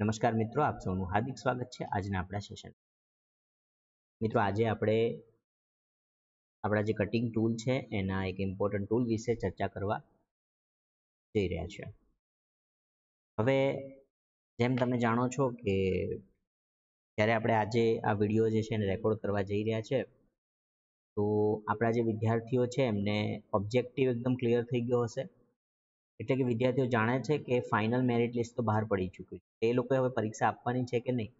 નમસ્કાર મિત્રો, આપ સૌનું હાર્દિક સ્વાગત છે આજના આપણા સેશન મિત્રો, આજે આપણે આપણા જે કટિંગ ટૂલ છે, એના એક ઇમ્પોર્ટન્ટ ટૂલ વિશે ચર્ચા કરવા જઈ રહ્યા છે હવે, જેમ તમે જાણો છો કે જ્યારે આપણે આજે આ વીડિયો જે છે એને રેકોર્ડ કરવા જઈ રહ્યા છે, તો આપણા જે વિદ્યાર્થીઓ છે, એમને ઓબ્જેક્ટિવ એકદમ ક્લિયર થઈ ગયો હશે. એટલે કે વિદ્યાર્થીઓ જાણે છે કે ફાઇનલ મેરિટ લિસ્ટ તો બહાર પડી ચૂક્યું છે. એ લોકોએ હવે પરીક્ષા આપવાની છે કે નહીં?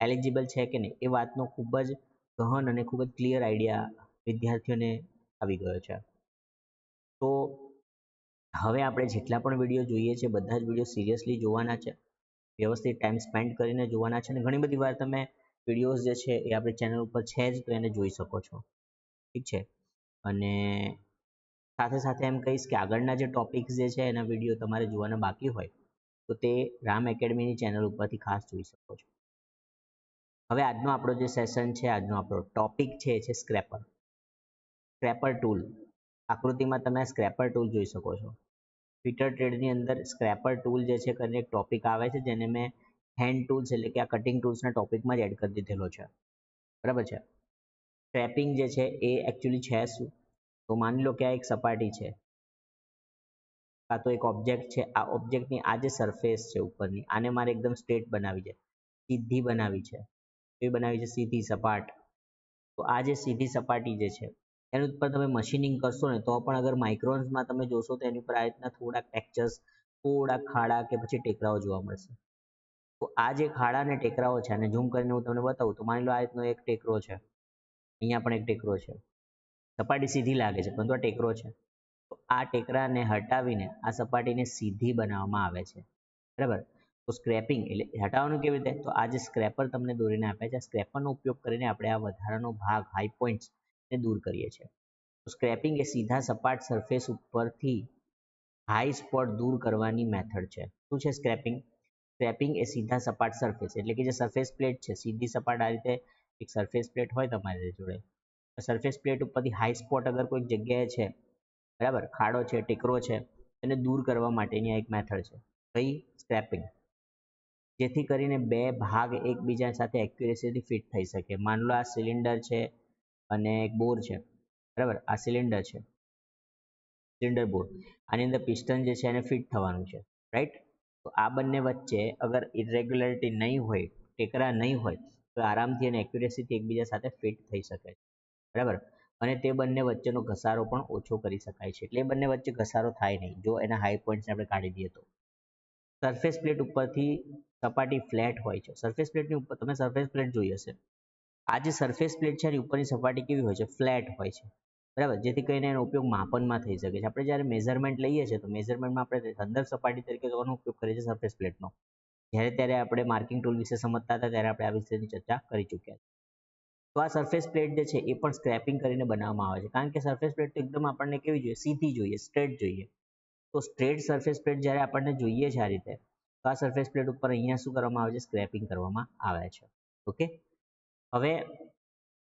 એલિજિબલ છે કે નહીં? એ વાતનો ખૂબ જ ગહન અને ખૂબ જ ક્લિયર આઈડિયા વિદ્યાર્થીઓને આવી ગયો છે. તો હવે આપણે જેટલા પણ વીડિયો જોઈએ છે, બધા જ વીડિયો સિરિયસલી જોવાના છે, વ્યવસ્થિત ટાઈમ સ્પેન્ડ કરીને જોવાના છે અને ઘણી બધી વાર તમે વિડીયોઝ જે છે એ આપણી ચેનલ ઉપર છે જ, તો એને જોઈ શકો છો. ઠીક છે? અને સાથે સાથે એમ કહીશ કે આગળના જે ટોપિક્સ જે છે એના વીડિયો તમારે જોવાના બાકી હોય, તો તે રામ એકેડમીની ચેનલ ઉપરથી ખાસ જોઈ શકો છો. હવે આજનો આપણો જે સેશન છે, આજનો આપણો ટોપિક છે, એ છે સ્ક્રેપર સ્ક્રેપર ટૂલ આકૃતિમાં તમે સ્ક્રેપર ટૂલ જોઈ શકો છો. ટ્વિટર ટ્રેડની અંદર સ્ક્રેપર ટૂલ જે છે કરીને એક ટોપિક આવે છે, જેને મેં હેન્ડ ટૂલ્સ એટલે કે આ કટિંગ ટૂલ્સના ટોપિકમાં જ એડ કરી દીધેલો છે. બરાબર છે? સ્ક્રેપિંગ જે છે એ એકચ્યુઅલી છે શું? તો માની લો કે આ એક સપાટી છે. કાં તો એક ઓબ્જેક્ટ છે. આ ઓબ્જેક્ટની આ જે સરફેસ છે ઉપરની, આને મારે એકદમ સ્ટ્રેટ બનાવી છે. સીધી બનાવી છે. એ બનાવી છે સીધી સપાટ. તો આ જે સીધી સપાટી જે છે, એની ઉપર તમે મશીનિંગ કરશો ને, તો પણ અગર માઇક્રોન્સમાં તમે જોશો તો એની ઉપર આ રીતના થોડાક ટેક્ચર્સ થોડા ખાડા કે પછી ટેકરાઓ જોવા મળશે. તો આ જે ખાડા અને ટેકરાઓ છે અને ઝૂમ કરીને હું તમને બતાવું, તો માની લો આ રીતનો એક ટેકરો છે. અહીંયા પણ એક ટેકરો છે. સપાટી સીધી લાગે છે, પરંતુ આ ટેકરો છે. તો આ ટેકરાને હટાવીને આ સપાટીને સીધી બનાવવામાં આવે છે. બરાબર? તો સ્ક્રેપિંગ એટલે હટાવવાનું કેવી રીતે? તો આ જે સ્ક્રેપર તમને દોરીને આપે છે સ્ક્રેપરનો ઉપયોગ કરીને આપણે આ વધારાનો ભાગ હાઈ પોઈન્ટ્સ ને દૂર કરીએ છીએ. તો સ્ક્રેપિંગ એ સીધા સપાટ સરફેસ ઉપરથી હાઈ સ્પોટ દૂર કરવાની મેથડ છે. શું છે સ્ક્રેપિંગ? સ્ક્રેપિંગ એ સીધા સપાટ સરફેસ એટલે કે જે સરફેસ પ્લેટ છે, સીધી સપાટ આ રીતે એક સરફેસ પ્લેટ હોય તમારી જોડે. સરફેસ પ્લેટ ઉપરથી હાઈ સ્પોટ અગર કોઈક જગ્યાએ છે, બરાબર? ખાડો છે, ટેકરો છે, એને દૂર કરવા માટેની આ એક મેથડ છે, કઈ? સ્ક્રેપિંગ જેથી કરીને બે ભાગ એકબીજા સાથે એક્યુરેસીથી ફિટ થઈ શકે. માન લો આ સિલિન્ડર છે અને એક બોર છે, બરાબર? આ સિલિન્ડર છે સિલિન્ડર બોર આની અંદર પિસ્ટન જે છે એને ફિટ થવાનું છે રાઈટ તો આ બંને વચ્ચે અગર ઇરેગ્યુલરિટી નહીં હોય, ટેકરા નહીં હોય, તો આરામથી અને એક્યુરેસીથી એકબીજા સાથે ફિટ થઈ શકે છે. બરાબર? અને તે બંને વચ્ચેનો ઘસારો પણ ઓછો કરી શકાય છે. એટલે બંને વચ્ચે ઘસારો થાય નહીં. જો એના હાઈ પોઈન્ટ્સને આપણે કાઢી દઈએ તો. સરફેસ પ્લેટ ઉપરથી સપાટી ફ્લેટ હોય છે. સરફેસ પ્લેટની ઉપર, તમે સરફેસ પ્લેટ જોઈ હશે. આ જે સરફેસ પ્લેટ છે એની ઉપરની સપાટી કેવી હોય છે? ફ્લેટ હોય છે. બરાબર? જેથી કરીને એનો ઉપયોગ માપનમાં થઈ શકે છે. આપણે જ્યારે મેઝરમેન્ટ લઈએ છીએ, તો મેઝરમેન્ટમાં આપણે સંદર્ભ સપાટી તરીકે કોનો ઉપયોગ કરીએ છીએ સરફેસ પ્લેટનો જ્યારે, ત્યારે આપણે માર્કિંગ ટૂલ વિશે સમજતા હતા, ત્યારે આપણે આ વિશેની ચર્ચા કરી ચૂક્યા તો આ સરફેસ પ્લેટ જે છે એ પણ સ્ક્રેપિંગ કરીને બનાવવામાં આવે છે. કારણ કે સરફેસ પ્લેટ એકદમ આપણને કેવી જોઈએ? સીધી જોઈએ સ્ટ્રેટ જોઈએ. તો સ્ટ્રેટ સરફેસ પ્લેટ જ્યારે આપણને જોઈએ છે આ રીતે, તો આ સરફેસ પ્લેટ ઉપર અહીંયા શું કરવામાં આવે છે? સ્ક્રેપિંગ કરવામાં આવે છે. ઓકે? હવે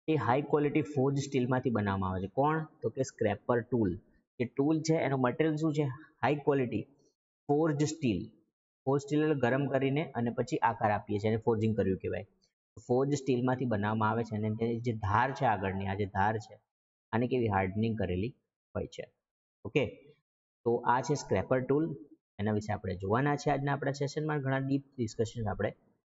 એ હાઈ ક્વોલિટી ફોજ સ્ટીલમાંથી બનાવવામાં આવે છે. કોણ? તો કે સ્ક્રેપર ટૂલ જે ટૂલ છે, એનું મટીરિયલ શું છે? High quality forge steel forge steel ગરમ કરીને અને પછી આકાર આપીએ છીએ, એને ફોર્જિંગ કર્યું કહેવાય. ફોર્જ સ્ટીલમાંથી બનાવવામાં આવે છે અને તેની જે ધાર છે આગળની, આ જે ધાર છે, આને કેવી હાર્ડનિંગ કરેલી હોય છે. ઓકે? તો આ છે સ્ક્રેપર ટૂલ. એના વિશે આપણે જોવાના છે આજના આપણા સેશનમાં. ઘણા ડીપ ડિસ્કશન આપણે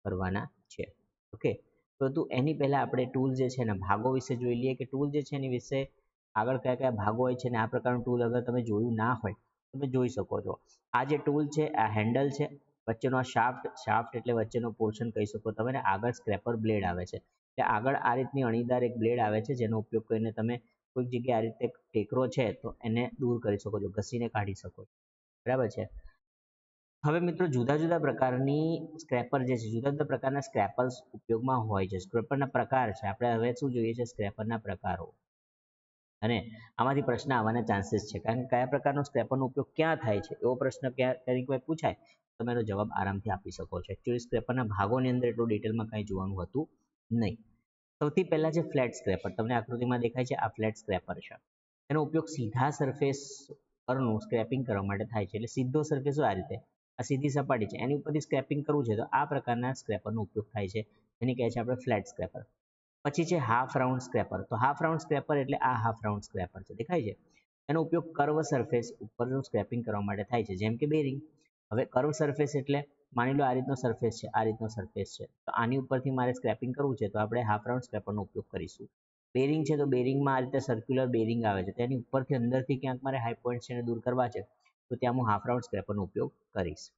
કરવાના છે ઓકે? તો એની પહેલાં આપણે ટૂલ જે છે એના ભાગો વિશે જોઈ લઈએ કે ટૂલ જે છે એની વિશે આગળ કયા કયા ભાગો હોય છે અને આ પ્રકારનું ટૂલ અગર તમે જોયું ના હોય તમે જોઈ શકો છો. આ જે ટૂલ છે, આ હેન્ડલ છે વચ્ચેનો આ શાફ્ટ શાફ્ટ એટલે વચ્ચેનો પોર્શન કહી શકો તમે ને આગળ સ્ક્રેપર બ્લેડ આવે છે. એટલે આગળ આ રીતની અણીદાર એક બ્લેડ આવે છે જેનો ઉપયોગ કરીને તમે કોઈક જગ્યાએ આ રીતે ટેકરો છે તો એને દૂર કરી શકો છો, ઘસીને કાઢી શકો છો. બરાબર છે? હવે મિત્રો જુદા જુદા પ્રકારની સ્ક્રેપર જે છે, જુદા જુદા પ્રકારના સ્ક્રેપર્સ ઉપયોગમાં હોય છે. સ્ક્રેપરના પ્રકાર છે. આપણે હવે શું જોઈએ છે? સ્ક્રેપરના પ્રકારો. અને આમાંથી પ્રશ્ન આવવાના ચાન્સીસ છે. કારણ કે કયા પ્રકારનો સ્ક્રેપરનો ઉપયોગ ક્યાં થાય છે? એવો પ્રશ્ન ક્યાં તરીકે પૂછાય તમે એનો જવાબ આરામથી આપી શકો છો. એકચ્યુઅલી સ્ક્રેપરના ભાગોની અંદર એટલું ડિટેલમાં કંઈ જોવાનું હતું નહીં. સૌથી પહેલાં જે ફ્લેટ સ્ક્રેપર તમને આકૃતિમાં દેખાય છે આ ફ્લેટ સ્ક્રેપર છે. એનો ઉપયોગ સીધા સરફેસ પરનું સ્ક્રેપિંગ કરવા માટે થાય છે. એટલે સીધો સરફેસ આ રીતે. આ સીધી સપાટી છે. એની ઉપરથી સ્ક્રેપિંગ કરવું છે તો આ પ્રકારના સ્ક્રેપરનો ઉપયોગ થાય છે. એને કહે છે આપણે ફ્લેટ સ્ક્રેપર પછી છે હાફ રાઉન્ડ સ્ક્રેપર તો હાફ રાઉન્ડ સ્ક્રેપર એટલે આ હાફ રાઉન્ડ સ્ક્રેપર છે. દેખાય છે? એનો ઉપયોગ કર્વ સરફેસ ઉપરનું સ્ક્રેપિંગ કરવા માટે થાય છે. જેમ કે બેરિંગ હવે કર્વ સરફેસ એટલે માની લો આ રીતનો સરફેસ છે, આ રીતનો સરફેસ છે. તો આની ઉપરથી મારે સ્ક્રેપિંગ કરવું છે, તો આપણે હાફ રાઉન્ડ સ્ક્રેપરનો ઉપયોગ કરીશું. બેરિંગ છે તો બેરિંગમાં આ રીતે સર્ક્યુલર બેરિંગ આવે છે. તેની ઉપરથી અંદરથી ક્યાંક મારે હાઈ પોઈન્ટ છે દૂર કરવા છે, તો ત્યાં હું હાફ રાઉન્ડ સ્ક્રેપરનો ઉપયોગ કરીશ.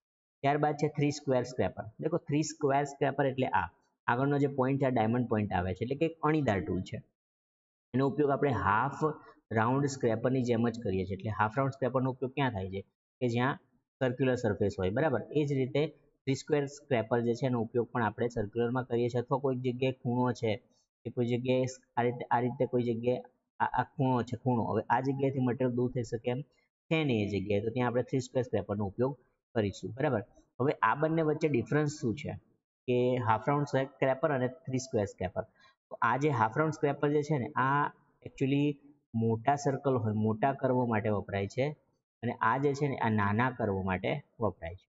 ત્યારબાદ છે થ્રી સ્ક્વેર સ્ક્રેપર દેખો થ્રી સ્ક્વેર સ્ક્રેપર એટલે આ. આગળનો જે પોઈન્ટ છે, આ ડાયમંડ પોઈન્ટ આવે છે, એટલે કે અણીદાર ટૂલ છે. એનો ઉપયોગ આપણે હાફ રાઉન્ડ સ્ક્રેપરની જેમ જ કરીએ છીએ. એટલે હાફ રાઉન્ડ સ્ક્રેપરનો ઉપયોગ ક્યાં થાય છે? કે જ્યાં સર્ક્યુલર સરફેસ હોય, બરાબર? એ જ રીતે થ્રી સ્ક્વેર સ્ક્રેપર જે છે એનો ઉપયોગ પણ આપણે સર્ક્યુલરમાં કરીએ છીએ. અથવા કોઈ જગ્યાએ ખૂણો છે કે કોઈ જગ્યાએ આ રીતે આ રીતે કોઈ જગ્યાએ આ ખૂણો છે, ખૂણો. હવે આ જગ્યાએથી મટીરિયલ દૂર થઈ શકે એમ છે નહીં એ જગ્યાએ. તો ત્યાં આપણે થ્રી સ્ક્વેર સ્ક્રેપરનો ઉપયોગ કરીશું. બરાબર? હવે આ બંને વચ્ચે ડિફરન્સ શું છે? કે હાફ રાઉન્ડ સ્ક્રેપર અને થ્રી સ્ક્વેર સ્ક્રેપર તો આ જે હાફ રાઉન્ડ સ્ક્રેપર જે છે ને, આ એકચ્યુઅલી મોટા સર્કલ હોય, મોટા કરવો માટે વપરાય છે. અને આ જે છે ને, આ નાના કરવા માટે વપરાય છે.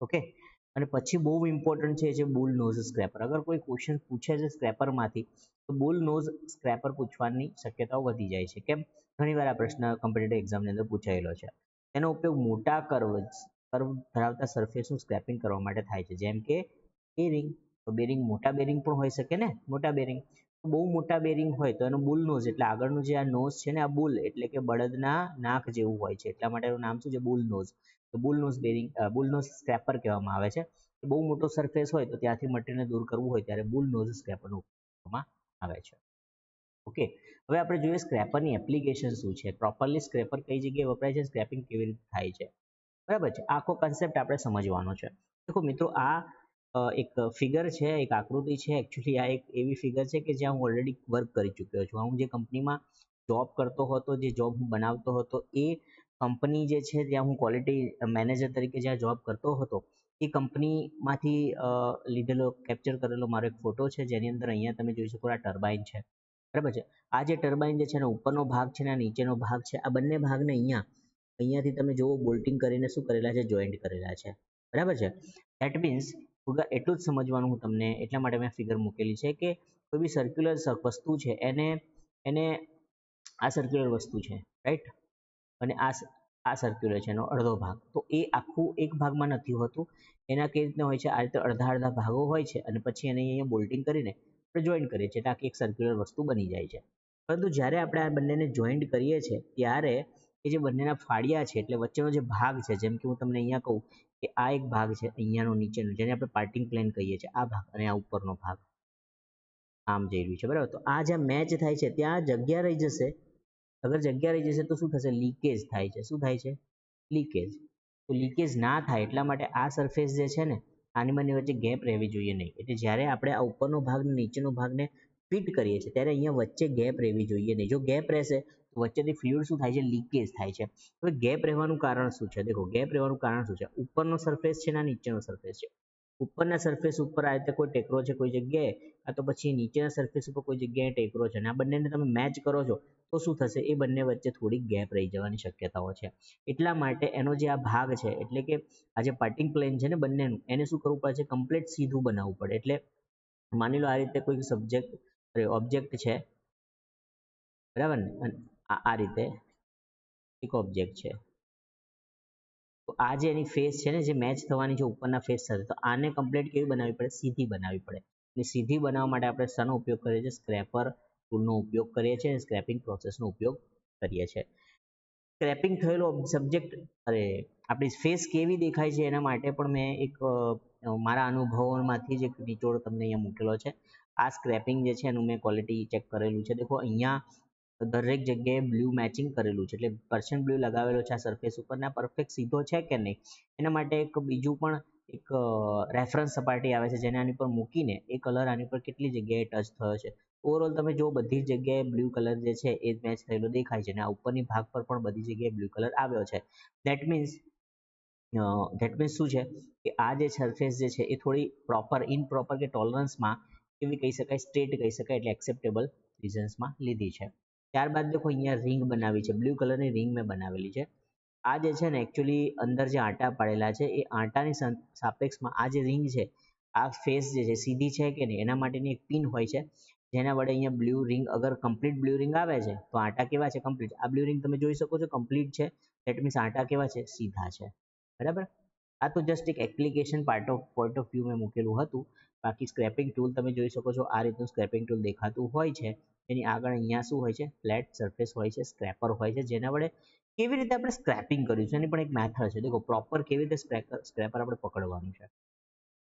ઓકે? અને પછી બહુ ઇમ્પોર્ટન્ટ છે જે બુલ નોઝ સ્ક્રેપર અગર કોઈ ક્વેશ્ચન પૂછે છે સ્ક્રેપરમાંથી તો બુલ નોઝ સ્ક્રેપર પૂછવાની શક્યતાઓ વધી જાય છે. કેમ? ઘણીવાર આ પ્રશ્ન કોમ્પિટેટિવ એક્ઝામની અંદર પૂછાયેલો છે. એનો ઉપયોગ મોટા કર્વ કર્વ ધરાવતા સરફેસનું સ્ક્રેપિંગ કરવા માટે થાય છે. જેમ કે બેરિંગ તો બેરિંગ મોટા બેરિંગ પણ હોઈ શકે ને? મોટા બેરિંગ બહુ મોટા બેરિંગ હોય તો એનું બુલ નોઝ એટલે આગળનું જે આ નોઝ છે ને આ બુલ એટલે કે બળદના નાક જેવું હોય છે. એટલા માટે એનું નામ શું છે? બુલ નોઝ તો bull nose bearing bull nose scraper કહેવામાં આવે છે. બહુ મોટો સરફેસ હોય તો ત્યાંથી મટીરિયલને દૂર કરવું હોય ત્યારે બુલ નોઝ સ્ક્રેપરનો ઉપયોગમાં આવે છે. ઓકે હવે આપણે જોઈએ સ્ક્રેપરની એપ્લિકેશન શું છે? પ્રોપરલી સ્ક્રેપર કઈ જગ્યાએ વપરાય છે? સ્ક્રેપિંગ કેવી રીતે થાય છે? બરાબર છે. આખો કન્સેપ્ટ આપણે સમજવાનો છે. દેખો મિત્રો આ એક ફિગર છે, એક આકૃતિ છે. એકચ્યુઅલી આ એક એવી ફિગર છે કે જ્યાં હું ઓલરેડી વર્ક કરી ચૂક્યો છું. હું જે કંપનીમાં જોબ કરતો હતો, જે જોબ હું બનાવતો હતો, એ કંપની જે છે, ત્યાં હું ક્વોલિટી મેનેજર તરીકે જ્યાં જોબ કરતો હતો, એ કંપનીમાંથી લીધેલો કેપ્ચર કરેલો મારો એક ફોટો છે. જેની અંદર અહીંયા તમે જોઈ શકો આ ટર્બાઇન છે. બરાબર છે? આ જે ટર્બાઇન જે છે, એનો ઉપરનો ભાગ છે ને નીચેનો ભાગ છે, આ બંને ભાગને અહીંયા, અહીંયાથી તમે જુઓ બોલ્ટિંગ કરીને શું કરેલા છે? જોઈન્ટ કરેલા છે. બરાબર છે? દેટ મીન્સ એટલું જ સમજવાનું હું તમને, એટલા માટે મેં ફિગર મૂકેલી છે કે કોઈ બી સર્ક્યુલર વસ્તુ છે, એને એને આ સર્ક્યુલર વસ્તુ છે રાઈટ અને આ આ સર્ક્યુલર છે, એનો અડધો ભાગ. તો એ આખું એક ભાગમાં નથી હોતું. એના કેવી રીતના હોય છે? આ રીતે અડધા અડધા ભાગો હોય છે અને પછી એને અહીંયા બોલ્ટિંગ કરીને આપણે જોઈન્ટ કરીએ છીએ એટલે આખી એક સર્ક્યુલર વસ્તુ બની જાય છે. પરંતુ જ્યારે આપણે આ બંનેને જોઈન્ટ કરીએ છીએ, ત્યારે એ જે બંનેના ફાળિયા છે, એટલે વચ્ચેનો જે ભાગ છે, જેમ કે હું તમને અહીંયા કહું કે આ એક ભાગ છે અહીંયાનો, નીચેનો, જેને આપણે પાર્ટિંગ પ્લેન કહીએ છીએ, આ ભાગ અને આ ઉપરનો ભાગ. આમ જઈ રહ્યું છે, બરાબર? તો આ જ્યાં મેચ થાય છે, ત્યાં જગ્યા રહી જશે. અગર જગ્યા રહી જશે તો શું થશે? લીકેજ થાય છે. શું થાય છે? લીકેજ તો લીકેજ ના થાય એટલા માટે આ સરફેસ જે છે ને, આની બંને વચ્ચે ગેપ રહેવી જોઈએ નહીં. એટલે જ્યારે આપણે આ ઉપરનો ભાગ નીચેનો ભાગને ફિટ કરીએ છીએ, ત્યારે અહીંયા વચ્ચે ગેપ રહેવી જોઈએ નહીં. જો ગેપ રહેશે વચ્ચેથી ફ્લુઇડ શું થાય છે? લીકેજ થાય છે. હવે ગેપ રહેવાનું કારણ શું છે? દેખો ગેપ રહેવાનું કારણ શું છે? ઉપરનો સરફેસ છે ને નીચેનો સરફેસ છે. ઉપરના સરફેસ ઉપર આ રીતે કોઈ ટેકરો છે કોઈ જગ્યાએ? આ તો પછી નીચેના સરફેસ ઉપર કોઈ જગ્યાએ ટેકરો છે અને આ બંનેને તમે મેચ કરો છો, તો શું થશે? એ બંને વચ્ચે થોડી ગેપ રહી જવાની શક્યતાઓ છે. એટલા માટે એનો જે આ ભાગ છે, એટલે કે આ જે પાર્ટિંગ પ્લેન છે ને બંનેનું, એને શું કરવું પડે છે? કમ્પ્લીટ સીધું બનાવવું પડે. એટલે માની લો આ રીતે કોઈ સબ્જેક્ટ ઓબ્જેક્ટ છે. બરાબર ને? આ રીતે એક ઓબ્જેક્ટ છે. તો આ જે એની ફેસ છે ને, જે મેચ થવાની છે ઉપરના ફેસ સાથે, તો આને કમ્પ્લીટ કેવી બનાવવી પડે? સીધી બનાવવી પડે. અને સીધી બનાવવા માટે આપણે શાનો ઉપયોગ કરીએ છીએ સ્ક્રેપર ટૂલનો ઉપયોગ કરીએ છીએ અને સ્ક્રેપિંગ પ્રોસેસનો ઉપયોગ કરીએ છીએ. સ્ક્રેપિંગ થયેલો સબ્જેક્ટ અરે, આપણી ફેસ કેવી દેખાય છે એના માટે પણ મેં એક મારા અનુભવોમાંથી જ એક નિચોડ તમને અહીંયા મૂકેલો છે. આ સ્ક્રેપિંગ જે છે એનું મેં ક્વોલિટી ચેક કરેલું છે. દેખો, અહીંયા દરેક જગ્યાએ બ્લુ મેચિંગ કરેલું છે. એટલે પર્શન બ્લુ લગાવેલો છે આ સરફેસ ઉપર. ને પરફેક્ટ સીધો છે કે નહીં? એના માટે એક બીજું પણ એક રેફરન્સ સપાટી આવે છે. જેને આની પર મૂકીને એ કલર આની પર કેટલી જગ્યાએ ટચ થયો છે. ઓવરઓલ તમે જો બધી જગ્યાએ બ્લુ કલર જે છે એ મેચ થયેલો દેખાય છે. અને આ ઉપરની ભાગ પર પણ બધી જગ્યાએ બ્લુ કલર આવ્યો છે. દેટ મીન્સ ધેટ મીન્સ શું છે? કે આ જે સરફેસ જે છે એ થોડી પ્રોપર ઇનપ્રોપર કે ટોલરન્સમાં કેવી કહી શકાય સ્ટ્રેટ કહી શકાય એટલે એક્સેપ્ટેબલ રિઝન્સમાં લીધી છે. ત્યારબાદ દેખો અહીંયા રિંગ બનાવી છે. બ્લુ કલરની રિંગ મેં બનાવેલી છે. આ જે છે ને એકચ્યુઅલી અંદર જે આંટા પાડેલા છે, એ આંટાની સાપેક્ષમાં આ જે રિંગ છે, આ ફેસ જે છે, સીધી છે કે નહીં, એના માટેની એક પિન હોય છે, જેના વડે અહીંયા બ્લુ રિંગ અગર કમ્પ્લીટ બ્લુ રિંગ આવે છે, તો આંટા કેવા છે? કમ્પ્લીટ આ બ્લુ રિંગ તમે જોઈ શકો છો કમ્પ્લીટ છે દેટ મીન્સ આંટા કેવા છે? સીધા છે. બરાબર? આ તો જસ્ટ એક application part of point of view મેં મૂકેલું હતું. બાકી સ્ક્રેપિંગ ટૂલ તમે જોઈ શકો છો, આ રીતનું સ્ક્રેપિંગ ટૂલ દેખાતું હોય છે. એની આગળ અહીંયા શું હોય છે? ફ્લેટ સરફેસ હોય છે સ્ક્રેપર હોય છે, જેના વડે કેવી રીતે આપણે સ્ક્રેપિંગ કર્યું છે એની પણ એક મેથડ છે. દેખો પ્રોપર કેવી રીતે સ્ક્રેપર આપણે પકડવાનું છે.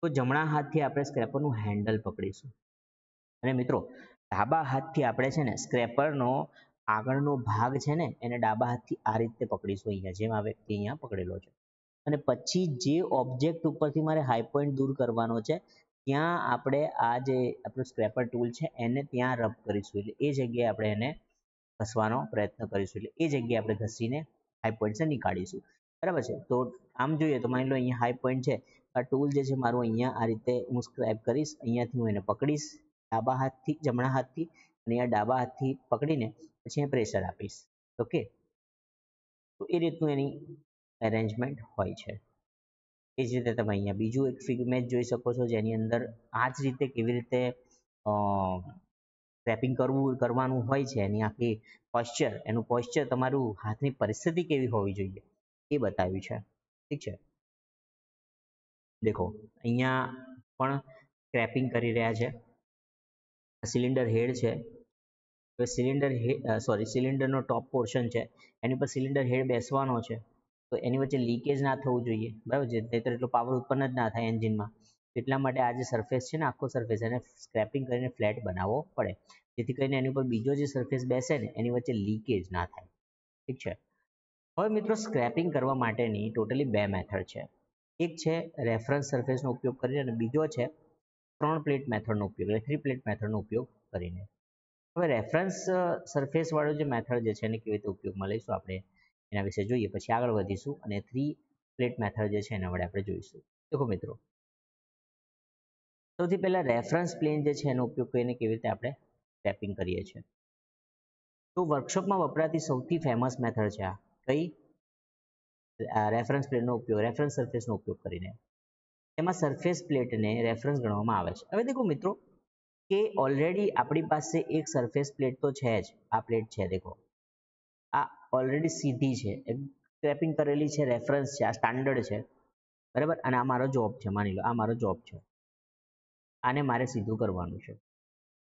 તો જમણા હાથથી આપણે સ્ક્રેપરનું હેન્ડલ પકડીશું. અને મિત્રો, ડાબા હાથથી આપણે છે ને સ્ક્રેપરનો આગળનો ભાગ છે ને, એને ડાબા હાથથી આ રીતે પકડીશું અહીંયા, જેમ આ વ્યક્તિ અહીંયા પકડેલો છે. અને પછી જે ઓબ્જેક્ટ ઉપરથી મારે હાઈ પોઈન્ટ દૂર કરવાનો છે ત્યાં આપણે આ જે આપણું સ્ક્રેપર ટૂલ છે, એને ત્યાં રબ કરીશું. એટલે એ જગ્યાએ આપણે એને ઘસવાનો પ્રયત્ન કરીશું. એટલે એ જગ્યાએ આપણે ઘસીને હાઈ પોઈન્ટ છે નીકાળીશું. બરાબર છે? તો આમ જોઈએ તો માની લો અહીંયા હાઈ પોઈન્ટ છે. આ ટૂલ જે છે મારું અહીંયા આ રીતે હું સ્ક્રેપ કરીશ. અહીંયાથી હું એને પકડીશ ડાબા હાથથી, જમણા હાથથી અને અહીંયા ડાબા હાથથી પકડીને પછી અહીંયા પ્રેશર આપીશ. ઓકે તો એ રીતનું એની એરેન્જમેન્ટ હોય છે. એ જ રીતે તમે અહીંયા બીજું એક ફિગમેન્ટ જોઈ શકો છો, જેની અંદર આ જ રીતે કેવી રીતે ટ્રેપિંગ કરવું, કરવાનું હોય છે, એની આખી પોસ્ચર એનું પોસ્ચર તમારું હાથની પરિસ્થિતિ કેવી હોવી જોઈએ એ બતાવ્યું છે. ઠીક છે? દેખો, અહીંયા પણ સ્ક્રેપિંગ કરી રહ્યા છે. સિલિન્ડર હેડ છે. સિલિન્ડર સિલિન્ડર સોરી સિલિન્ડરનો ટોપ પોર્શન છે. એની પર સિલિન્ડર હેડ બેસવાનો છે. તો એની વચ્ચે લીકેજ ના થવું જોઈએ. બરાબર છે? નહીતર એટલો પાવર ઉત્પન્ન જ ના થાય એન્જિનમાં એટલા માટે આ જે સરફેસ છે ને, આખો સરફેસ એને સ્ક્રેપિંગ કરીને ફ્લેટ બનાવવો પડે. જેથી કરીને એની ઉપર બીજો જે સરફેસ બેસે ને, એની વચ્ચે લીકેજ ના થાય. ઠીક છે? હવે મિત્રો સ્ક્રેપિંગ કરવા માટેની ટોટલી બે મેથડ છે. એક છે રેફરન્સ સરફેસનો ઉપયોગ કરીને અને બીજો છે ત્રણ પ્લેટ મેથડનો ઉપયોગ, એટલે થ્રી પ્લેટ મેથડનો ઉપયોગ કરીને. હવે રેફરન્સ સરફેસવાળો જે મેથડ જે છે એને કેવી રીતે ઉપયોગમાં લઈશું આપણે? એના વિશે જોઈએ, પછી આગળ વધીશું અને થ્રી પ્લેટ મેથડ જે છે એના વડે આપણે જોઈશું. દેખો મિત્રો, સૌથી પહેલાં રેફરન્સ પ્લેન જે છે એનો ઉપયોગ કરીને કેવી રીતે આપણે ટેપિંગ કરીએ છીએ. તો વર્કશોપમાં વપરાતી સૌથી ફેમસ મેથડ છે આ. કઈ? રેફરન્સ પ્લેટનો ઉપયોગ રેફરન્સ સરફેસનો ઉપયોગ કરીને. એમાં સરફેસ પ્લેટને રેફરન્સ ગણવામાં આવે છે. હવે દેખો મિત્રો, કે ઓલરેડી આપણી પાસે એક સરફેસ પ્લેટ તો છે જ. આ પ્લેટ છે, દેખો. ઓલરેડી સીધી છે. સ્ક્રેપિંગ કરેલી છે રેફરન્સ છે, આ સ્ટાન્ડર્ડ છે. બરાબર? અને આ મારો જોબ છે, માની લો, આ મારો જોબ છે. આને મારે સીધું કરવાનું છે.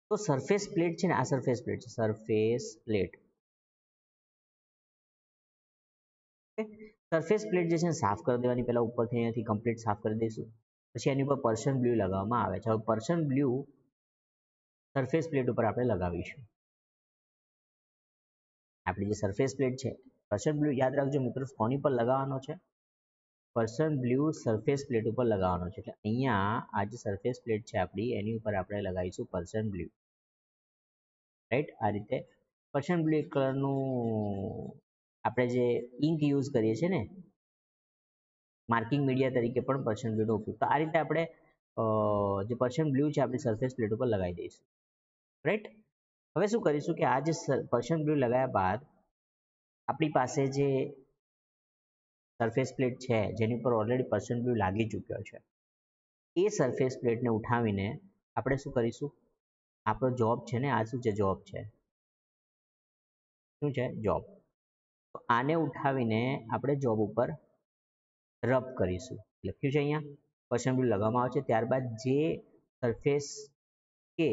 તો સરફેસ પ્લેટ છે ને, આ સરફેસ પ્લેટ છે. સરફેસ પ્લેટ સરફેસ પ્લેટ જે છે ને, સાફ કરી દેવાની, પહેલા ઉપરથી અહીંયાથી કમ્પ્લીટ સાફ કરી દઈશું. પછી એની ઉપર પર્સન બ્લુ લગાવવામાં આવે છે. હવે પર્સન બ્લુ સરફેસ પ્લેટ ઉપર આપણે લગાવીશું. આપણી જે સરફેસ પ્લેટ છે પર્સન બ્લુ યાદ રાખજો મિત્રો કોની પર લગાવવાનો છે. પર્સન બ્લુ સરફેસ પ્લેટ ઉપર લગાવવાનો છે. એટલે અહીંયા આ જે સરફેસ પ્લેટ છે આપણી, એની ઉપર આપણે લગાવીશું પર્સન બ્લુ રાઈટ આ રીતે પર્સન બ્લુ કલરનું આપણે જે ઇંક યુઝ કરીએ છીએ ને માર્કિંગ મીડિયા તરીકે પણ પર્સન બ્લુનો ઉપયોગ. તો આ રીતે આપણે જે પર્સન બ્લુ છે, આપણી સરફેસ પ્લેટ ઉપર લગાવી દઈશું. રાઈટ હવે શું કરીશું કે આ જે પર્સન બ્લુ લગાવ્યા બાદ આપણી પાસે જે સરફેસ પ્લેટ છે, જેની ઉપર ઓલરેડી પર્સન બ્લુ લાગી ચૂક્યો છે, એ સરફેસ પ્લેટને ઉઠાવીને આપણે શું કરીશું? આપણો જોબ છે ને, આ શું છે? જોબ છે. શું છે? જોબ તો આને ઉઠાવીને આપણે જોબ ઉપર રબ કરીશું. લખ્યું છે અહીંયા? પર્સન બ્લુ લગાવવામાં આવે છે. ત્યારબાદ જે સરફેસ કે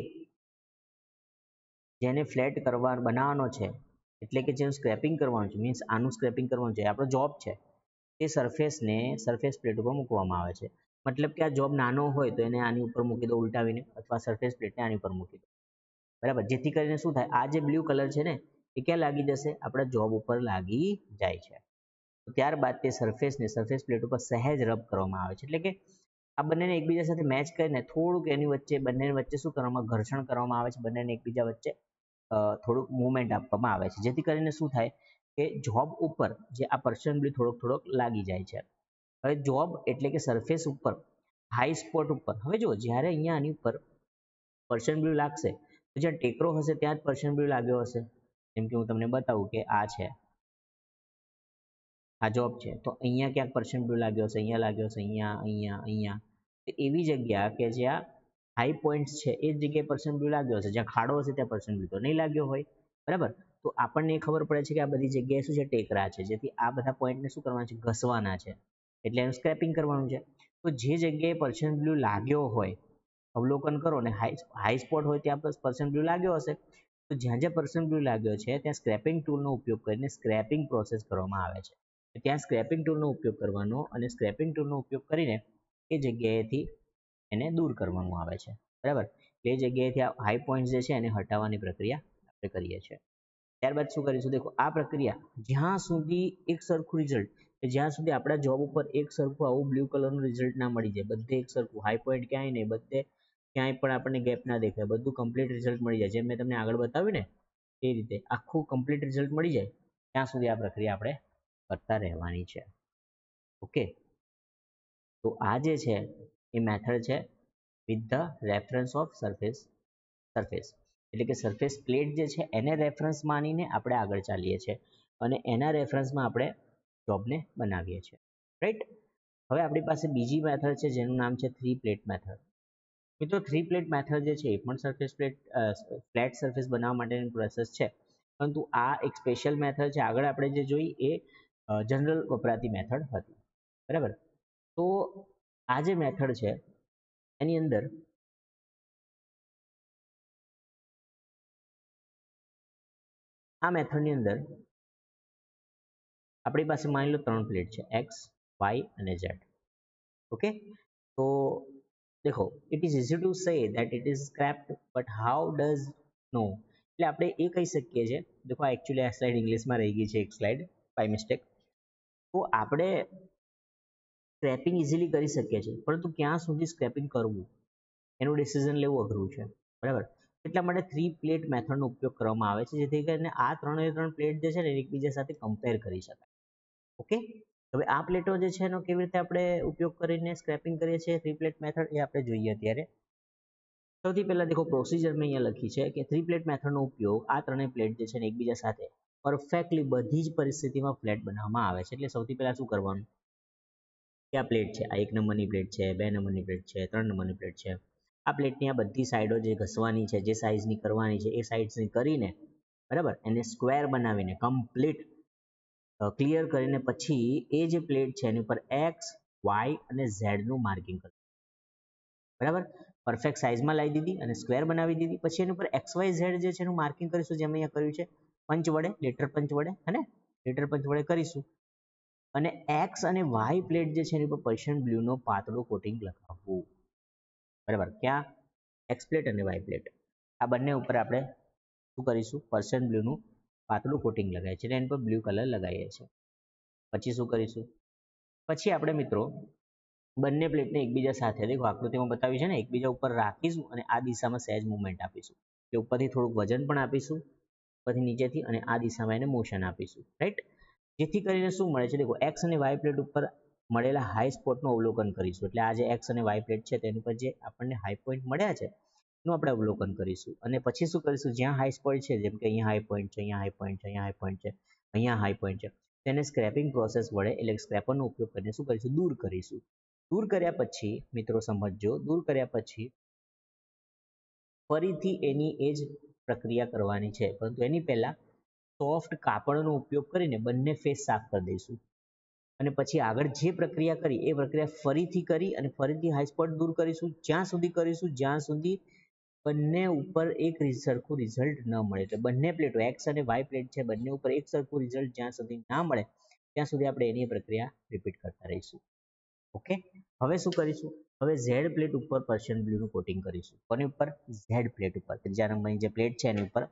જેને ફ્લેટ કરવા બનાવવાનો છે, એટલે કે જેનું સ્ક્રેપિંગ કરવાનું છે મીન્સ આનું સ્ક્રેપિંગ કરવાનું છે આપણો જોબ છે. એ સરફેસને સરફેસ પ્લેટ ઉપર મૂકવામાં આવે છે. મતલબ કે આ જોબ નાનો હોય તો એને આની ઉપર મૂકી દો, ઉલટાવીને, અથવા સરફેસ પ્લેટને આની ઉપર મૂકી દો. બરાબર? જેથી કરીને શું થાય, આ જે બ્લુ કલર છે ને, એ ક્યાં લાગી જશે? આપણા જોબ ઉપર લાગી જાય છે. ત્યારબાદ તે સરફેસને સરફેસ પ્લેટ ઉપર સહેજ રબ કરવામાં આવે છે. એટલે કે આ બંનેને એકબીજા સાથે મેચ કરીને થોડુંક એની વચ્ચે, બંનેની વચ્ચે શું કરવામાં, ઘર્ષણ કરવામાં આવે છે, બંનેને એકબીજા વચ્ચે થોડુંક મુવમેન્ટ આપવામાં આવે છે. જેથી કરીને શું થાય કે જોબ ઉપર જે આ પર્સન બ્લુ થોડોક થોડોક લાગી જાય છે. હવે જોબ એટલે કે સરફેસ ઉપર હાઈ સ્પોટ ઉપર. હવે જો જ્યારે અહીંયા આની ઉપર પર્સન બ્લુ લાગશે, તો જ્યાં ટેકરો હશે ત્યાં જ પર્સન બ્લુ લાગ્યો હશે. જેમ કે હું તમને બતાવું કે આ છે. આ જોબ છે. તો અહીંયા ક્યાંક પર્સન્ટ બ્લુ લાગ્યો હશે, અહીંયા લાગ્યો હશે, અહીંયા અહીંયા અહીંયા. એવી જગ્યા કે જ્યાં હાઈ પોઈન્ટ્સ છે એ જ જગ્યાએ પર્સન બ્લુ લાગ્યો હશે. જ્યાં ખાડો હશે ત્યાં પર્સન બ્લુ તો નહીં લાગ્યો હોય. બરાબર? તો આપણને એ ખબર પડે છે કે આ બધી જગ્યાએ શું છે? ટેકરા છે. જેથી આ બધા પોઈન્ટને શું કરવાના છે? ઘસવાના છે. એટલે એનું સ્ક્રેપિંગ કરવાનું છે. તો જે જગ્યાએ પર્સન બ્લુ લાગ્યો હોય, અવલોકન કરો ને હાઈ હાઈ સ્પોટ હોય ત્યાં પર્સન બ્લુ લાગ્યો હશે. તો જ્યાં જ્યાં પર્સન બ્લુ લાગ્યો છે, ત્યાં સ્ક્રેપિંગ ટૂલનો ઉપયોગ કરીને સ્ક્રેપિંગ પ્રોસેસ કરવામાં આવે છે. ત્યાં સ્ક્રેપિંગ ટૂલનો ઉપયોગ કરવાનો અને સ્ક્રેપિંગ ટૂલનો ઉપયોગ કરીને એ જગ્યાએથી એને દૂર કરવામાં આવે છે. બરાબર? એ જગ્યાએથી આ હાઈ પોઈન્ટ જે છે એને હટાવવાની પ્રક્રિયા આપણે કરીએ છીએ. ત્યારબાદ શું કરીશું? દેખો, આ પ્રક્રિયા જ્યાં સુધી એક સરખું રિઝલ્ટ જ્યાં સુધી આપણા જોબ ઉપર એક સરખું આવું બ્લુ કલરનું રિઝલ્ટ ના મળી જાય, બધે એક સરખું હાઈ પોઈન્ટ ક્યાંય નહીં, બધે ક્યાંય પણ આપણને ગેપ ના દેખાય, બધું કમ્પ્લીટ રિઝલ્ટ મળી જાય. જેમ મેં તમને આગળ બતાવ્યું ને, એ રીતે આખું કમ્પ્લીટ રિઝલ્ટ મળી જાય, ત્યાં સુધી આ પ્રક્રિયા આપણે કરતા રહેવાની છે. ઓકે? તો આ જે છે એ મેથડ છે with the reference of surface surface એટલે કે સરફેસ પ્લેટ જે છે, એને રેફરન્સ માનીને આપણે આગળ ચાલીએ છીએ અને એના રેફરન્સમાં આપણે જોબને બનાવીએ છીએ. રાઈટ હવે આપણી પાસે બીજી મેથડ છે, જેનું નામ છે થ્રી પ્લેટ મેથડ મિત્રો થ્રી પ્લેટ મેથડ જે છે, એ પણ સરફેસ પ્લેટ ફ્લેટ સરફેસ બનાવવા માટેની પ્રોસેસ છે. પરંતુ આ એક સ્પેશિયલ મેથડ છે. આગળ આપણે જે જોઈ, એ જનરલ વપરાતી મેથડ હતી. બરાબર? તો આ જે મેથડ છે, એની અંદર આ મેથડની અંદર આપણી પાસે માની લો ત્રણ પ્લેટ છે એક્સ વાય અને ઝેડ ઓકે તો દેખો it is easy to say that it is scraped but how does no એટલે આપણે એ કહી શકીએ છીએ, દેખો એકચ્યુઅલી આ સ્લાઇડ ઇંગ્લિશમાં રહી ગઈ છે એક સ્લાઇડ બાય મિસ્ટેક તો આપણે સ્ક્રેપિંગ ઇઝીલી કરી શકીએ છીએ. પરંતુ ક્યાં સુધી સ્ક્રેપિંગ કરવું? એનું ડિસિઝન લેવું અઘરું છે. બરાબર? એટલા માટે થ્રી પ્લેટ મેથડનો ઉપયોગ કરવામાં આવે છે. જેથી કરીને આ ત્રણે ત્રણ પ્લેટ જે છે ને, એકબીજા સાથે કમ્પેર કરી શકાય. ઓકે? હવે આ પ્લેટો જે છે એનો કેવી રીતે આપણે ઉપયોગ કરીને સ્ક્રેપિંગ કરીએ છીએ? થ્રી પ્લેટ મેથડ એ આપણે જોઈએ અત્યારે. સૌથી પહેલાં દેખો પ્રોસિજર મેં અહીંયા લખી છે કે થ્રી પ્લેટ મેથડનો ઉપયોગ આ ત્રણેય પ્લેટ જે છે ને, એકબીજા સાથે પરફેક્ટલી બધી જ પરિસ્થિતિમાં ફ્લેટ બનાવવામાં આવે છે. એટલે સૌથી પહેલાં શું કરવાનું? આ પ્લેટ છે? આ એક નંબરની પ્લેટ છે, બે નંબરની પ્લેટ છે, ત્રણ નંબરની પ્લેટ છે. આ પ્લેટની આ બધી સાઈડો જે ઘસવાની છે, જે સાઇઝની કરવાની છે, એ સાઇઝની કરીને, બરાબર? એને સ્ક્વેર બનાવીને કમ્પ્લીટ ક્લિયર કરીને પછી એ જે પ્લેટ છે એની ઉપર એક્સ વાય અને ઝેડનું માર્કિંગ કરવું બરાબર? પરફેક્ટ સાઇઝમાં લાવી દીધી અને સ્ક્વેર બનાવી દીધી. પછી એની ઉપર એક્સ વાય ઝેડ જે છે એનું માર્કિંગ કરીશું, જે અહીંયા કર્યું છે, પંચ વડે, લેટર પંચ વડે, હે લેટર પંચ વડે કરીશું. અને એક્સ અને વાય પ્લેટ જે છે એની ઉપર પર્શિયન બ્લુનો પાતળું કોટિંગ લગાવવું બરાબર? ક્યાં? એક્સ પ્લેટ અને વાય પ્લેટ આ બંને ઉપર આપણે શું કરીશું? પર્સન બ્લુનું પાતળું કોટિંગ લગાવીએ છીએ એની પર બ્લુ કલર લગાવીએ છીએ. પછી શું કરીશું? પછી આપણે મિત્રો બંને પ્લેટને એકબીજા સાથે દેખો, આકૃતિમાં બતાવ્યું છે ને, એકબીજા ઉપર રાખીશું અને આ દિશામાં સહેજ મુવમેન્ટ આપીશું. એટલે ઉપરથી થોડુંક વજન પણ આપીશું, ઉપરથી નીચેથી અને આ દિશામાં એને મોશન આપીશું. રાઈટ જેથી કરીને શું મળે છે? દેખો એક્સ અને વાય પ્લેટ ઉપર મળેલા હાઈ સ્પોટનું અવલોકન કરીશું. એટલે આ જે એક્સ અને વાય પ્લેટ છે, તેની પર જે આપણને હાઈ પોઈન્ટ મળ્યા છે, એનું આપણે અવલોકન કરીશું. અને પછી શું કરીશું? જ્યાં હાઈ સ્પોટ છે, જેમ કે અહીંયા હાઈ પોઈન્ટ છે, અહીંયા હાઈ પોઈન્ટ છે, અહીંયા હાઈ પોઈન્ટ છે, અહીંયા હાઈ પોઈન્ટ છે, તેને સ્ક્રેપિંગ પ્રોસેસ વડે એટલે સ્ક્રેપરનો ઉપયોગ કરીને શું કરીશું? દૂર કરીશું. દૂર કર્યા પછી, મિત્રો સમજજો, દૂર કર્યા પછી ફરીથી એની એ જ પ્રક્રિયા કરવાની છે. પરંતુ એની પહેલા સોફ્ટ કાપડનો ઉપયોગ કરીને બંને ફેસ સાફ કરી દઈશું. અને પછી આગળ જે પ્રક્રિયા કરી, એ પ્રક્રિયા ફરીથી કરી અને ફરીથી હાઈ સ્પોટ દૂર કરીશું. જ્યાં સુધી કરીશું, જ્યાં સુધી બંને ઉપર એક સરખું રિઝલ્ટ ન મળે. એટલે બંને પ્લેટો એક્સ અને વાય પ્લેટ છે, બંને ઉપર એક સરખું રિઝલ્ટ જ્યાં સુધી ના મળે, ત્યાં સુધી આપણે એની પ્રક્રિયા રિપીટ કરતા રહીશું. ઓકે હવે શું કરીશું? હવે ઝેડ પ્લેટ ઉપર પર્શિયન બ્લુનું કોટિંગ કરીશું. કોની ઉપર? ઝેડ પ્લેટ ઉપર. ત્રીજા નંબરની જે પ્લેટ છે, એની ઉપર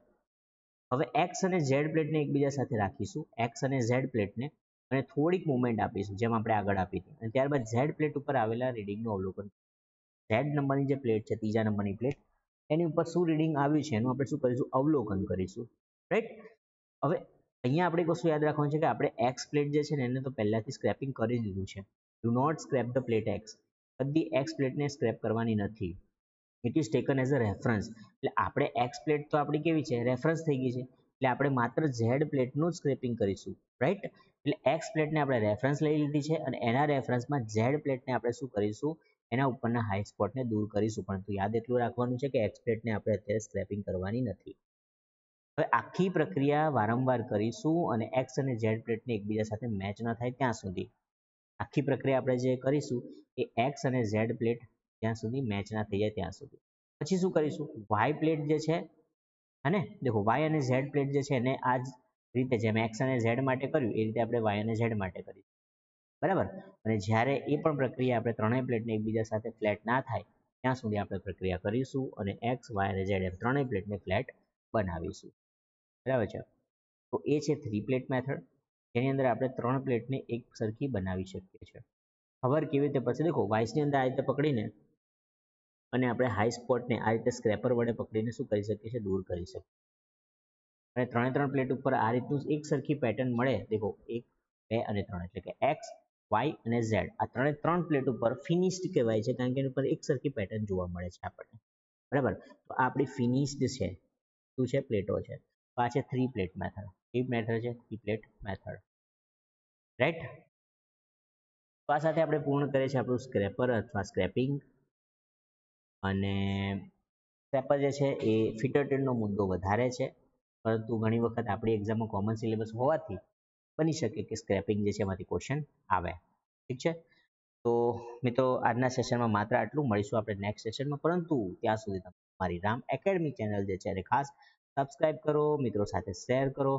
હવે એક્સ અને ઝેડ પ્લેટને એકબીજા સાથે રાખીશું. એક્સ અને ઝેડ પ્લેટને અને થોડીક મુવમેન્ટ આપીશું, જેમ આપણે આગળ આપી હતી. અને ત્યારબાદ ઝેડ પ્લેટ ઉપર આવેલા રીડિંગનું અવલોકન ઝેડ નંબરની જે પ્લેટ છે, ત્રીજા નંબરની પ્લેટ, એની ઉપર શું રીડિંગ આવ્યું છે, એનું આપણે શું કરીશું? અવલોકન કરીશું. રાઈટ હવે અહીંયા આપણે વસ્તુ યાદ રાખવાનું છે કે આપણે એક્સ પ્લેટ જે છે ને, એને તો પહેલાંથી સ્ક્રેપિંગ કરી દીધું છે. Do not scrape the plate X બધી એક્સ પ્લેટને સ્ક્રેપ કરવાની નથી. It is taken as a reference એટલે આપણે એક્સ પ્લેટ તો આપણી કેવી છે? રેફરન્સ થઈ ગઈ છે. એટલે આપણે માત્ર ઝેડ પ્લેટનું જ સ્ક્રેપિંગ કરીશું. રાઈટ એટલે એક્સ પ્લેટને આપણે રેફરન્સ લઈ લીધી છે અને એના રેફરન્સમાં ઝેડ પ્લેટને આપણે શું કરીશું? એના ઉપરના હાઈ સ્પોટને દૂર કરીશું. પરંતુ યાદ એટલું રાખવાનું છે કે એક્સ પ્લેટને આપણે અત્યારે સ્ક્રેપિંગ કરવાની નથી. હવે આખી પ્રક્રિયા વારંવાર કરીશું અને એક્સ અને ઝેડ પ્લેટને એકબીજા સાથે મેચ ન થાય ત્યાં સુધી. આખી પ્રક્રિયા આપણે જે કરીશું એ એક્સ અને ઝેડ પ્લેટ ત્યાં સુધી મેચ ના થઈ જાય ત્યાં સુધી. પછી શું કરીશું? વાય પ્લેટ જે છે અને દેખો વાય અને ઝેડ પ્લેટ જે છે, એને આ જ રીતે જેમ એક્સ અને ઝેડ માટે કર્યું, એ રીતે આપણે વાય અને ઝેડ માટે કરીશું. બરાબર? અને જ્યારે એ પણ પ્રક્રિયા આપણે ત્રણેય પ્લેટને એકબીજા સાથે ફ્લેટ ના થાય, ત્યાં સુધી આપણે પ્રક્રિયા કરીશું અને એક્સ વાય અને ઝેડ એમ ત્રણેય પ્લેટને ફ્લેટ બનાવીશું. બરાબર છે? તો એ છે થ્રી પ્લેટ મેથડ જેની અંદર આપણે ત્રણ પ્લેટને એક સરખી બનાવી શકીએ છીએ. ખબર કેવી રીતે પછી દેખો વાઇસની અંદર આ રીતે પકડીને અને આપણે હાઈ સ્પોટને આ રીતે સ્ક્રેપર વડે પકડીને શું કરી શકીએ છીએ? દૂર કરી શકીએ. અને ત્રણે ત્રણ પ્લેટ ઉપર આ રીતનું એક સરખી પેટર્ન મળે. દેખો, એક, બે અને ત્રણ એટલે કે એક્સ વાય અને ઝેડ આ ત્રણે ત્રણ પ્લેટ ઉપર ફિનિશ્ડ કહેવાય છે, કારણ કે એની ઉપર એક સરખી પેટર્ન જોવા મળે છે આપણને. બરાબર? તો આ આપણી ફિનિશ્ડ છે. શું છે? પ્લેટો છે. તો છે થ્રી પ્લેટ મેથડ કઈ મેથડ છે? થ્રી પ્લેટ મેથડ રાઈટ તો આ સાથે આપણે પૂર્ણ કરીએ છીએ આપણું સ્ક્રેપર અથવા સ્ક્રેપિંગ અને પેપર જે છે એ ફિટરટેડનો મુદ્દો વધારે છે. પરંતુ ઘણી વખત આપણી એક્ઝામમાં કોમન સિલેબસ હોવાથી બની શકે કે સ્ક્રેપિંગ જે છે એમાંથી ક્વેશ્ચન આવે. ઠીક છે? તો મિત્રો, આજના સેશનમાં માત્ર આટલું. મળીશું આપણે નેક્સ્ટ સેશનમાં પરંતુ ત્યાં સુધી તમે મારી રામ એકેડમી ચેનલ જે છે એને ખાસ સબસ્ક્રાઇબ કરો, મિત્રો સાથે શેર કરો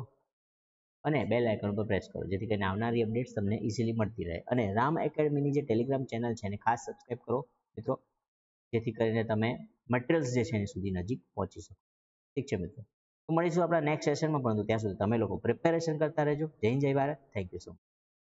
અને બેલ આઇકન પર પ્રેસ કરો. જેથી કરીને આવનારી અપડેટ્સ તમને ઇઝીલી મળતી રહે. અને રામ એકેડમીની જે ટેલિગ્રામ ચેનલ છે એને ખાસ સબસ્ક્રાઇબ કરો. મિત્રો જેથી કરીને તમે મટીરિયલ્સ જે છે એની સુધી નજીક પહોંચી શકો. ઠીક છે મિત્રો? તો મળીશું આપણા નેક્સ્ટ સેશનમાં પરંતુ ત્યાં સુધી તમે લોકો પ્રિપેરેશન કરતા રહેજો. જય જય Bharat. Thank you so much